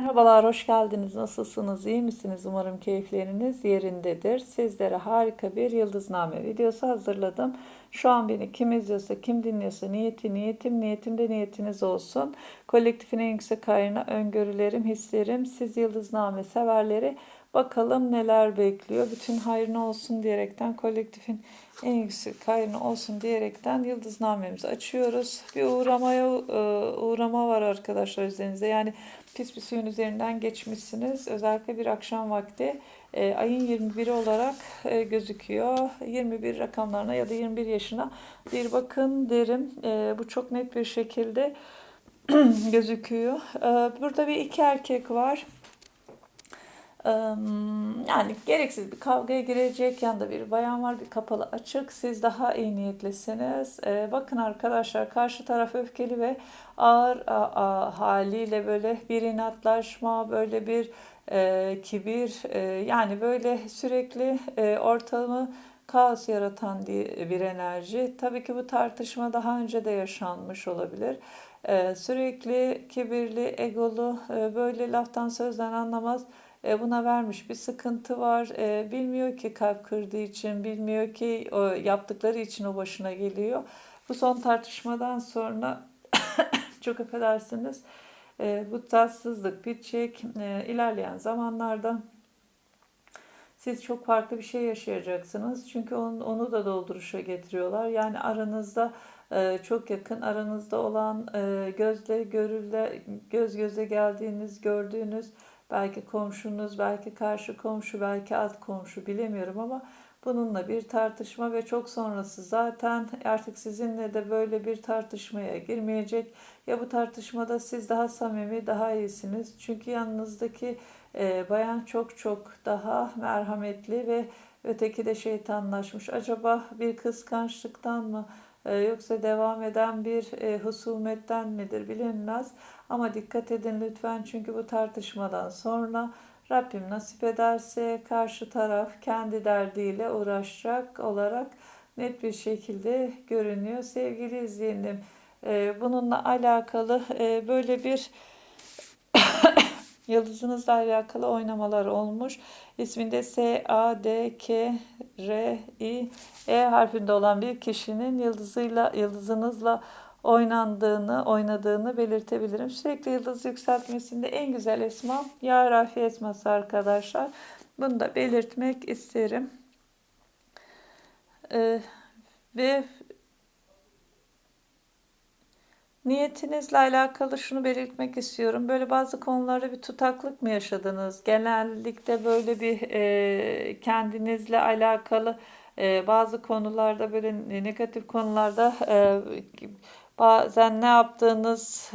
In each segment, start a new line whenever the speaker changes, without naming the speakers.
Merhabalar, hoş geldiniz. Nasılsınız? İyi misiniz? Umarım keyifleriniz yerindedir. Sizlere harika bir yıldızname videosu hazırladım. Şu an beni kim izliyorsa, kim dinliyorsa niyeti niyetim, niyetim de niyetiniz olsun. Kolektifin en yüksek hayrına öngörülerim, hislerim, siz yıldızname severleri bakalım neler bekliyor. Bütün hayrına olsun diyerekten kolektifin en yüksek hayrına olsun diyerekten yıldıznamemizi açıyoruz. Bir uğramaya e, uğrama var arkadaşlar üzerinizde. Yani pis bir suyun üzerinden geçmişsiniz. Özellikle bir akşam vakti e, ayın 21'i olarak e, gözüküyor. 21 rakamlarına ya da 21 yaşına bir bakın derim. Bu çok net bir şekilde gözüküyor. Burada bir iki erkek var. Yani gereksiz bir kavgaya girecek yanında bir bayan var bir kapalı açık siz daha iyi niyetlisiniz bakın arkadaşlar karşı taraf öfkeli ve ağır haliyle böyle bir inatlaşma böyle bir kibir yani böyle sürekli ortamı kaos yaratan bir enerji. Tabii ki bu tartışma daha önce de yaşanmış olabilir. Sürekli kibirli, egolu, böyle laftan sözden anlamaz buna vermiş bir sıkıntı var. E, bilmiyor ki kalp kırdığı için, bilmiyor ki o yaptıkları için o başına geliyor. Bu son tartışmadan sonra çok affedersiniz e, bu tatsızlık bitecek. ilerleyen zamanlarda siz çok farklı bir şey yaşayacaksınız. Çünkü onu, onu da dolduruşa getiriyorlar. Yani aranızda çok yakın aranızda olan gözle görüle göz göze geldiğiniz gördüğünüz Belki komşunuz, belki karşı komşu, belki alt komşu bilemiyorum ama bununla bir tartışma ve çok sonrası zaten artık sizinle de böyle bir tartışmaya girmeyecek. Ya bu tartışmada siz daha samimi, daha iyisiniz. Çünkü yanınızdaki e, bayan çok çok daha merhametli ve öteki de şeytanlaşmış. Acaba bir kıskançlıktan mı yoksa devam eden bir e, husumetten midir bilinmez. Ama dikkat edin lütfen çünkü bu tartışmadan sonra Rabbim nasip ederse karşı taraf kendi derdiyle uğraşacak olarak net bir şekilde görünüyor. Sevgili izleyenim e, bununla alakalı e, böyle bir yıldızınızla alakalı oynamalar olmuş. İsminde S, A, D, K, R, I, E harfinde olan bir kişinin yıldızıyla yıldızınızla oynandığını, oynadığını belirtebilirim. Sürekli yıldız yükseltmesinde en güzel esma Ya Rafi esması arkadaşlar. Bunu da belirtmek isterim. Ee, ve niyetinizle alakalı şunu belirtmek istiyorum. Böyle bazı konularda bir tutaklık mı yaşadınız? Genellikle böyle bir e, kendinizle alakalı e, bazı konularda böyle negatif konularda e, Bazen ne yaptığınız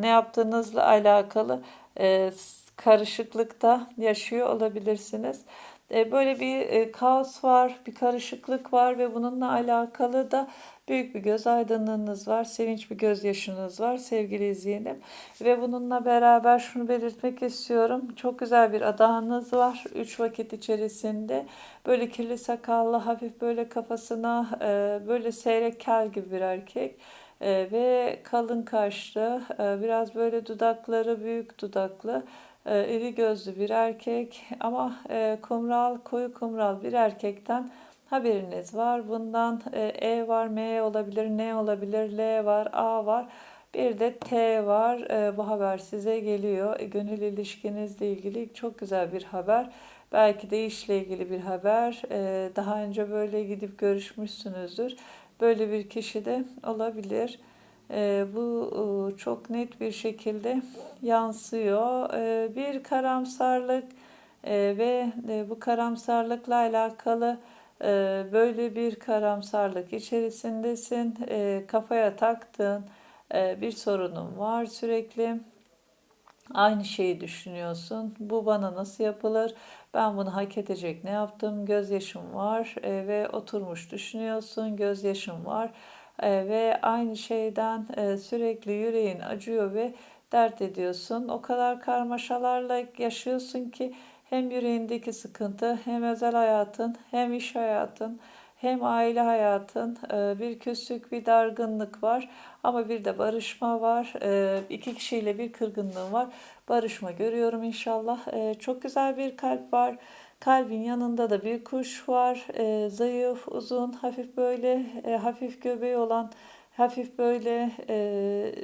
ne yaptığınızla alakalı e, karışıklıkta yaşıyor olabilirsiniz. E, böyle bir e, kaos var, bir karışıklık var ve bununla alakalı da büyük bir göz aydınlığınız var, sevinç bir gözyaşınız var sevgili izleyenim. Ve bununla beraber şunu belirtmek istiyorum. Çok güzel bir adağınız var. Üç vakit içerisinde böyle kirli sakallı, hafif böyle kafasına böyle seyrek kel gibi bir erkek e, ve kalın kaşlı, e, biraz böyle dudakları büyük dudaklı, e, iri gözlü bir erkek ama e, kumral, koyu kumral bir erkekten haberiniz var. Bundan e, E var, M olabilir, N olabilir, L var, A var. Bir de T var. E, bu haber size geliyor. Gönül ilişkinizle ilgili çok güzel bir haber. Belki de işle ilgili bir haber. Daha önce böyle gidip görüşmüşsünüzdür. Böyle bir kişi de olabilir. E, bu e, çok net bir şekilde yansıyor. E, bir karamsarlık e, ve e, bu karamsarlıkla alakalı böyle bir karamsarlık içerisindesin. Kafaya taktığın bir sorunun var sürekli. Aynı şeyi düşünüyorsun. Bu bana nasıl yapılır? Ben bunu hak edecek ne yaptım? Gözyaşım var ve oturmuş düşünüyorsun. Gözyaşım var ve aynı şeyden e, sürekli yüreğin acıyor ve dert ediyorsun. O kadar karmaşalarla yaşıyorsun ki hem yüreğindeki sıkıntı hem özel hayatın hem iş hayatın hem aile hayatın e, bir küslük, bir dargınlık var ama bir de barışma var. E, iki kişiyle bir kırgınlığın var. Barışma görüyorum inşallah. E, çok güzel bir kalp var. Kalbin yanında da bir kuş var. E, zayıf, uzun, hafif böyle, e, hafif göbeği olan, hafif böyle e,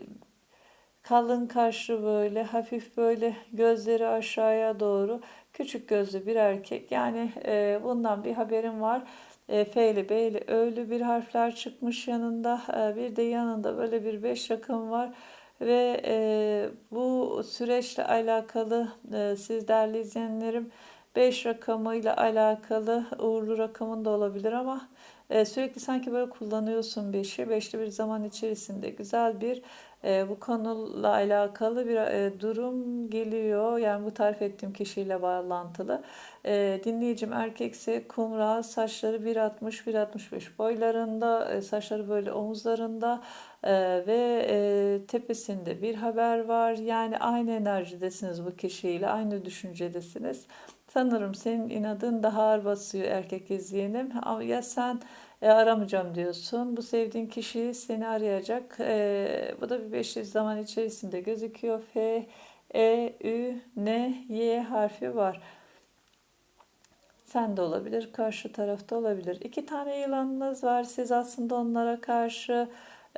kalın kaşlı böyle, hafif böyle gözleri aşağıya doğru, küçük gözlü bir erkek. Yani e, bundan bir haberim var. E, F'li, B'li, Ö'lü bir harfler çıkmış yanında. E, bir de yanında böyle bir beş rakım var. Ve e, bu süreçle alakalı e, siz değerli izleyenlerim 5 rakamıyla alakalı uğurlu rakamın da olabilir ama e, sürekli sanki böyle kullanıyorsun 5'i. Beşli bir zaman içerisinde güzel bir e, bu konuyla alakalı bir e, durum geliyor. Yani bu tarif ettiğim kişiyle bağlantılı. E, dinleyicim erkekse kumral, saçları 1.60-1.65 boylarında, e, saçları böyle omuzlarında e, ve e, tepesinde bir haber var. Yani aynı enerjidesiniz bu kişiyle, aynı düşüncedesiniz. Sanırım senin inadın daha ağır basıyor erkek izleyenim. Ya sen e, aramayacağım diyorsun. Bu sevdiğin kişi seni arayacak. E, bu da bir 500 zaman içerisinde gözüküyor. F, E, Ü, N, Y harfi var. Sen de olabilir, karşı tarafta olabilir. İki tane yılanınız var. Siz aslında onlara karşı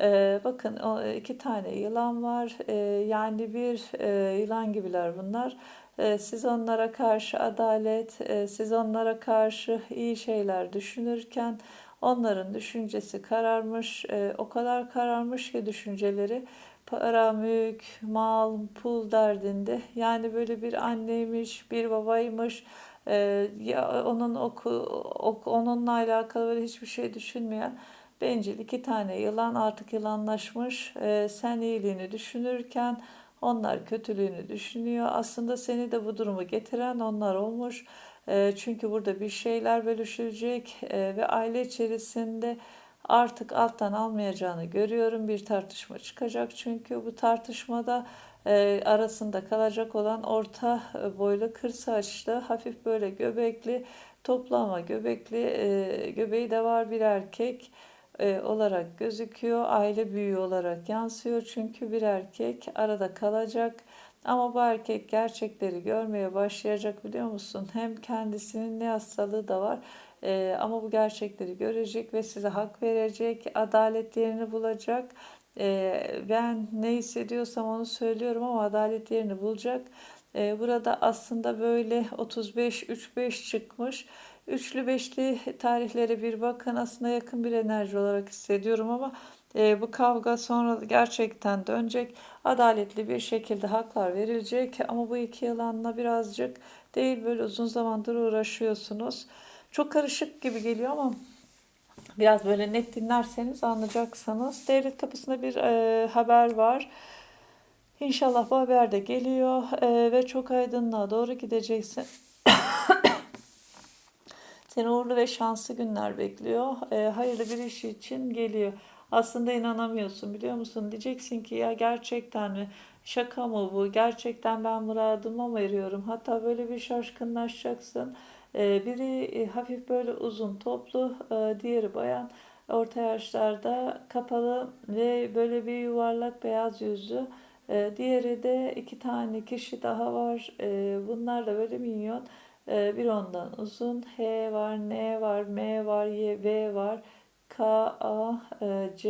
e, bakın iki tane yılan var. E, yani bir e, yılan gibiler bunlar. E, siz onlara karşı adalet, e, siz onlara karşı iyi şeyler düşünürken onların düşüncesi kararmış, e, o kadar kararmış ki düşünceleri para, mülk, mal, pul derdinde. Yani böyle bir anneymiş, bir babaymış, ya onun oku, ok, onunla alakalı böyle hiçbir şey düşünmeyen bencil iki tane yılan artık yılanlaşmış. sen iyiliğini düşünürken onlar kötülüğünü düşünüyor. Aslında seni de bu durumu getiren onlar olmuş. E, çünkü burada bir şeyler bölüşülecek e, ve aile içerisinde artık alttan almayacağını görüyorum. Bir tartışma çıkacak çünkü bu tartışmada e, arasında kalacak olan orta boylu, kır saçlı, hafif böyle göbekli, toplama göbekli, göbeği de var bir erkek e, olarak gözüküyor. Aile büyüğü olarak yansıyor. Çünkü bir erkek arada kalacak. Ama bu erkek gerçekleri görmeye başlayacak biliyor musun? Hem kendisinin ne hastalığı da var. E, ama bu gerçekleri görecek ve size hak verecek. Adalet yerini bulacak. E, ben ne hissediyorsam onu söylüyorum ama adalet yerini bulacak. Burada aslında böyle 35-3-5 çıkmış. Üçlü beşli tarihlere bir bakın aslında yakın bir enerji olarak hissediyorum ama e, bu kavga sonra gerçekten dönecek. Adaletli bir şekilde haklar verilecek ama bu iki yılanla birazcık değil böyle uzun zamandır uğraşıyorsunuz. Çok karışık gibi geliyor ama biraz böyle net dinlerseniz anlayacaksınız. Devlet kapısında bir e, haber var. İnşallah bu haber de geliyor e, ve çok aydınlığa doğru gideceksin. Seni uğurlu ve şanslı günler bekliyor. E, hayırlı bir iş için geliyor. Aslında inanamıyorsun biliyor musun? Diyeceksin ki ya gerçekten mi? Şaka mı bu? Gerçekten ben muradıma mı eriyorum? Hatta böyle bir şaşkınlaşacaksın. E, biri e, hafif böyle uzun toplu, e, diğeri bayan orta yaşlarda kapalı ve böyle bir yuvarlak beyaz yüzlü. E, diğeri de iki tane kişi daha var. E, bunlar da böyle minyon. Ee, bir ondan uzun H var, N var, M var, Y, V var. K, A, e, C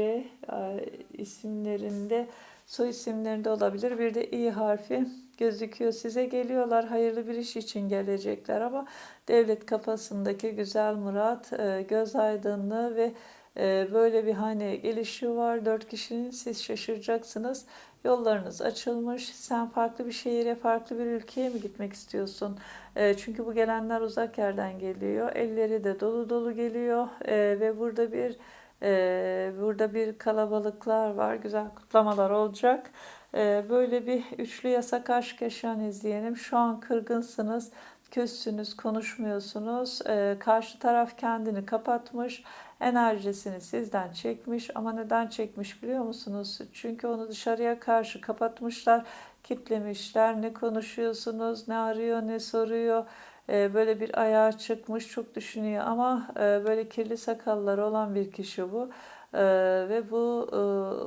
e, isimlerinde, soy isimlerinde olabilir. Bir de İ harfi gözüküyor. Size geliyorlar. Hayırlı bir iş için gelecekler ama devlet kafasındaki güzel murat, e, göz aydınlığı ve böyle bir hani gelişi var. Dört kişinin siz şaşıracaksınız. Yollarınız açılmış. Sen farklı bir şehire, farklı bir ülkeye mi gitmek istiyorsun? E, çünkü bu gelenler uzak yerden geliyor. Elleri de dolu dolu geliyor e, ve burada bir e, burada bir kalabalıklar var. Güzel kutlamalar olacak. Böyle bir üçlü yasak aşk yaşayan izleyenim. Şu an kırgınsınız, küssünüz, konuşmuyorsunuz. E, karşı taraf kendini kapatmış. enerjisini sizden çekmiş ama neden çekmiş biliyor musunuz? Çünkü onu dışarıya karşı kapatmışlar, kitlemişler. Ne konuşuyorsunuz, ne arıyor, ne soruyor. Ee, böyle bir ayağa çıkmış, çok düşünüyor ama e, böyle kirli sakalları olan bir kişi bu. Ee, ve bu e,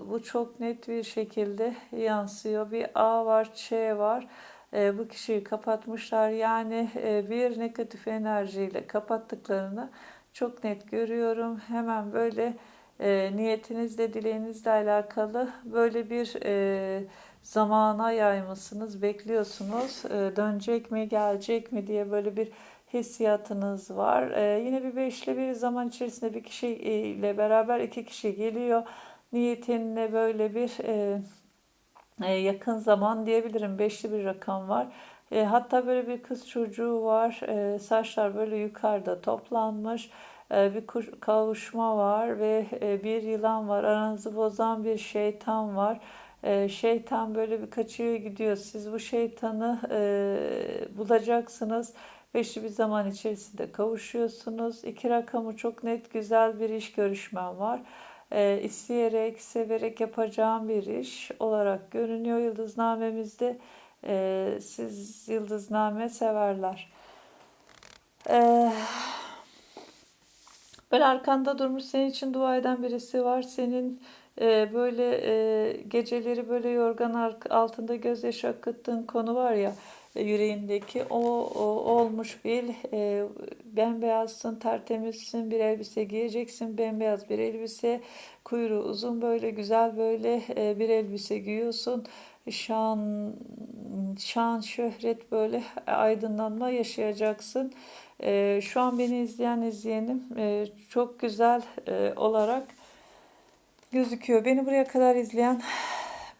bu çok net bir şekilde yansıyor. Bir A var, Ç var. Ee, bu kişiyi kapatmışlar. Yani e, bir negatif enerjiyle kapattıklarını çok net görüyorum. Hemen böyle e, niyetinizle, dileğinizle alakalı böyle bir e, zamana yaymışsınız, bekliyorsunuz. E, dönecek mi, gelecek mi diye böyle bir hissiyatınız var. E, yine bir beşli bir zaman içerisinde bir kişiyle beraber iki kişi geliyor. Niyetinle böyle bir e, e, yakın zaman diyebilirim. Beşli bir rakam var. E, hatta böyle bir kız çocuğu var. E, saçlar böyle yukarıda toplanmış. E, bir kavuşma var ve e, bir yılan var. Aranızı bozan bir şeytan var. E, şeytan böyle bir kaçıyor gidiyor. Siz bu şeytanı e, bulacaksınız. Beşli bir zaman içerisinde kavuşuyorsunuz. İki rakamı çok net güzel bir iş görüşmem var. E, isteyerek, severek yapacağım bir iş olarak görünüyor yıldıznamemizde. E, siz yıldızname severler. E, böyle arkanda durmuş senin için dua eden birisi var. Senin e, böyle e, geceleri böyle yorgan altında gözyaşı akıttığın konu var ya yüreğindeki o, o olmuş bil e, bembeyazsın tertemizsin bir elbise giyeceksin bembeyaz bir elbise kuyruğu uzun böyle güzel böyle e, bir elbise giyiyorsun. Şan şan şöhret böyle aydınlanma yaşayacaksın. E, şu an beni izleyen izleyenim e, çok güzel e, olarak gözüküyor. Beni buraya kadar izleyen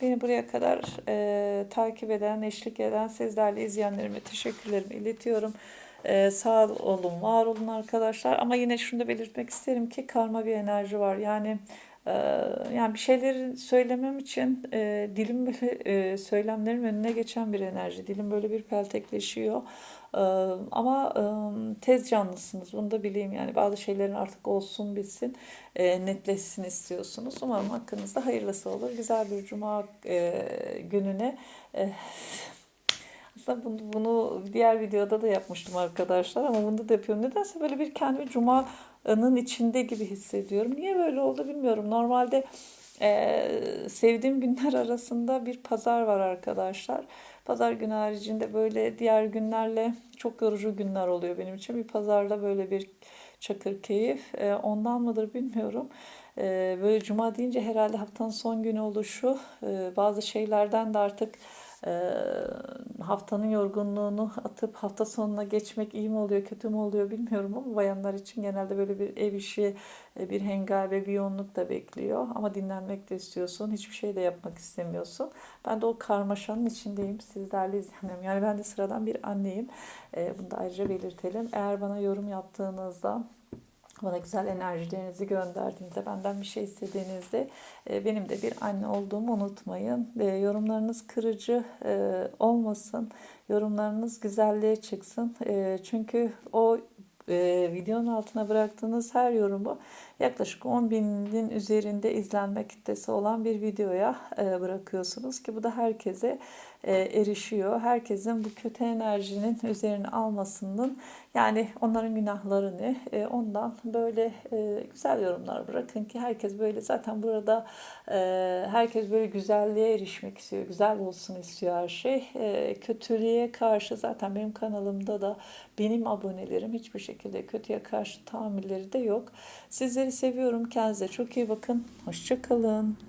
Beni buraya kadar e, takip eden, eşlik eden sizlerle izleyenlerime teşekkürlerimi iletiyorum. E, sağ olun, var olun arkadaşlar. Ama yine şunu da belirtmek isterim ki karma bir enerji var. Yani yani bir şeyleri söylemem için e, dilim böyle e, söylemlerin önüne geçen bir enerji. Dilim böyle bir peltekleşiyor. E, ama e, tez canlısınız. Bunu da bileyim yani bazı şeylerin artık olsun bitsin e, netleşsin istiyorsunuz. Umarım hakkınızda hayırlısı olur. Güzel bir cuma e, gününe e, aslında bunu, bunu diğer videoda da yapmıştım arkadaşlar ama bunda da yapıyorum. Nedense böyle bir kendimi cumanın içinde gibi hissediyorum. Niye böyle oldu bilmiyorum. Normalde e, sevdiğim günler arasında bir pazar var arkadaşlar. Pazar günü haricinde böyle diğer günlerle çok yorucu günler oluyor benim için. Bir pazarda böyle bir çakır keyif. E, ondan mıdır bilmiyorum. E, böyle cuma deyince herhalde haftanın son günü oluşu e, bazı şeylerden de artık e, haftanın yorgunluğunu atıp hafta sonuna geçmek iyi mi oluyor kötü mü oluyor bilmiyorum ama bayanlar için genelde böyle bir ev işi e, bir hengabe bir yoğunluk da bekliyor. Ama dinlenmek de istiyorsun hiçbir şey de yapmak istemiyorsun. Ben de o karmaşanın içindeyim sizlerle izlenim yani ben de sıradan bir anneyim. E, bunu da ayrıca belirtelim. Eğer bana yorum yaptığınızda bana güzel enerjilerinizi gönderdiğinizde, benden bir şey istediğinizde e, benim de bir anne olduğumu unutmayın. E, yorumlarınız kırıcı e, olmasın. Yorumlarınız güzelliğe çıksın. Çünkü o videonun altına bıraktığınız her yorumu yaklaşık 10 binin üzerinde izlenme kitlesi olan bir videoya bırakıyorsunuz ki bu da herkese erişiyor. Herkesin bu kötü enerjinin üzerine almasının yani onların günahları ne? E, ondan böyle e, güzel yorumlar bırakın ki herkes böyle zaten burada e, herkes böyle güzelliğe erişmek istiyor. Güzel olsun istiyor her şey. E, kötülüğe karşı zaten benim kanalımda da benim abonelerim hiçbir şekilde kötüye karşı tahammülleri de yok. Sizleri seviyorum. Kendinize çok iyi bakın. Hoşçakalın.